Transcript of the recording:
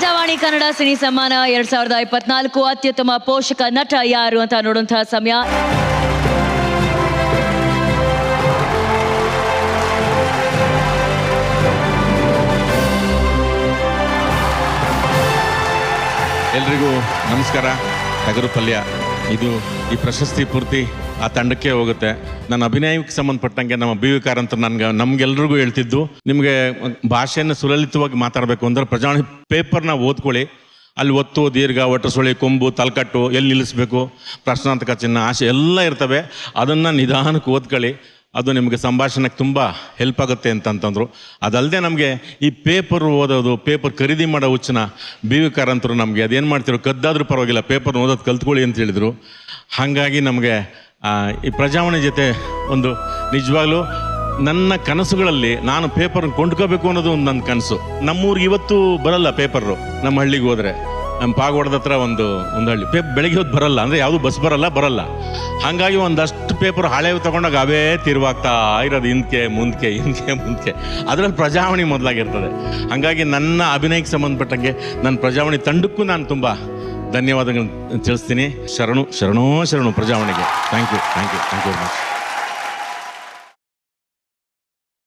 Prajavani Kannada cine ಸಮ್ಮಾನ ಎರಡ್ ಸಾವಿರದ ಇಪ್ಪತ್ನಾಲ್ಕು ಅತ್ಯುತ್ತಮ ಪೋಷಕ ನಟ ಯಾರು ಅಂತ ನೋಡುವಂತಹ ಸಮಯ. ಎಲ್ರಿಗೂ ನಮಸ್ಕಾರ. ಟಗರು ಪಲ್ಯ. ಇದು ಈ ಪ್ರಶಸ್ತಿ ಪೂರ್ತಿ ಆ ತಂಡಕ್ಕೆ ಹೋಗುತ್ತೆ. ನನ್ನ ಅಭಿನಯಕ್ಕೆ ಸಂಬಂಧಪಟ್ಟಂಗೆ ನಮ್ಮ ಬಿ ವಿ ಕಾರಂತ ನನ್ಗೆ, ನಮ್ಗೆಲ್ರಿಗೂ ಹೇಳ್ತಿದ್ದು, ನಿಮಗೆ ಭಾಷೆಯನ್ನು ಸುಲಲಿತವಾಗಿ ಮಾತಾಡಬೇಕು ಅಂದ್ರೆ ಪ್ರಜಾಣಿ ಪೇಪರ್ನ ಓದ್ಕೊಳ್ಳಿ. ಅಲ್ಲಿ ಒತ್ತು, ದೀರ್ಘ ಒಟ್ಟಸುಳಿ ಕೊಂಬು, ತಲಕಟ್ಟು ಎಲ್ಲಿ ನಿಲ್ಲಿಸ್ಬೇಕು, ಪ್ರಶ್ನಾಂತಕ ಚಿನ್ನ, ಆಶೆ ಎಲ್ಲ ಇರ್ತವೆ. ಅದನ್ನು ನಿಧಾನಕ್ಕೆ ಓದ್ಕೊಳ್ಳಿ. ಅದು ನಿಮಗೆ ಸಂಭಾಷಣೆಗೆ ತುಂಬ ಹೆಲ್ಪ್ ಆಗುತ್ತೆ ಅಂತಂತಂದರು. ಅದಲ್ಲದೆ ನಮಗೆ ಈ ಪೇಪರ್ ಓದೋದು ಪೇಪರ್ ಖರೀದಿ ಮಾಡೋ ಹುಚ್ಚನ ಬಿ ವಿ ಕಾರಂತರು ನಮಗೆ ಅದೇನು ಮಾಡ್ತಿರೋ, ಕದ್ದಾದರೂ ಪರವಾಗಿಲ್ಲ ಪೇಪರ್ ಓದೋದು ಕಲ್ತ್ಕೊಳ್ಳಿ ಅಂತ ಹೇಳಿದರು. ಹಾಗಾಗಿ ನಮಗೆ ಈ ಪ್ರಜಾವಾಣಿ ಜೊತೆ ಒಂದು ನಿಜವಾಗ್ಲೂ ನನ್ನ ಕನಸುಗಳಲ್ಲಿ ನಾನು ಪೇಪರ್ ಕೊಂಡ್ಕೋಬೇಕು ಅನ್ನೋದು ಒಂದು ನನ್ನ ಕನಸು. ನಮ್ಮೂರಿಗೆ ಇವತ್ತು ಬರಲ್ಲ ಪೇಪರು ನಮ್ಮ ಹಳ್ಳಿಗೆ ಹೋದರೆ. ನಮ್ಮ ಪಾಗೋಡದ ಹತ್ರ ಒಂದು ಒಂದು ಹಳ್ಳಿ. ಪೇಪ್ ಬೆಳಗ್ಗೆ ಹೊತ್ತು ಬರಲ್ಲ, ಅಂದರೆ ಯಾವುದು ಬಸ್ ಬರಲ್ಲ ಬರಲ್ಲ. ಹಾಗಾಗಿ ಒಂದಷ್ಟು ಪೇಪರ್ ಹಳೆವು ತಗೊಂಡಾಗ ಅವೇ ತಿರುವಾಗ್ತಾ ಇರೋದು ಹಿಂದಕ್ಕೆ ಮುಂದಕ್ಕೆ ಹಿಂದಕ್ಕೆ ಮುಂದಕ್ಕೆ ಅದರಲ್ಲಿ ಪ್ರಜಾವಾಣಿ ಮೊದಲಾಗಿರ್ತದೆ. ಹಾಗಾಗಿ ನನ್ನ ಅಭಿನಯಕ್ಕೆ ಸಂಬಂಧಪಟ್ಟಂಗೆ ನನ್ನ ಪ್ರಜಾವಾಣಿ ತಂಡಕ್ಕೂ ನಾನು ತುಂಬ ಧನ್ಯವಾದಗಳನ್ನು ತಿಳಿಸ್ತೀನಿ. ಶರಣು, ಶರಣೋ, ಶರಣು ಪ್ರಜಾವಾಣಿಗೆ. Thank you thank you thank you very much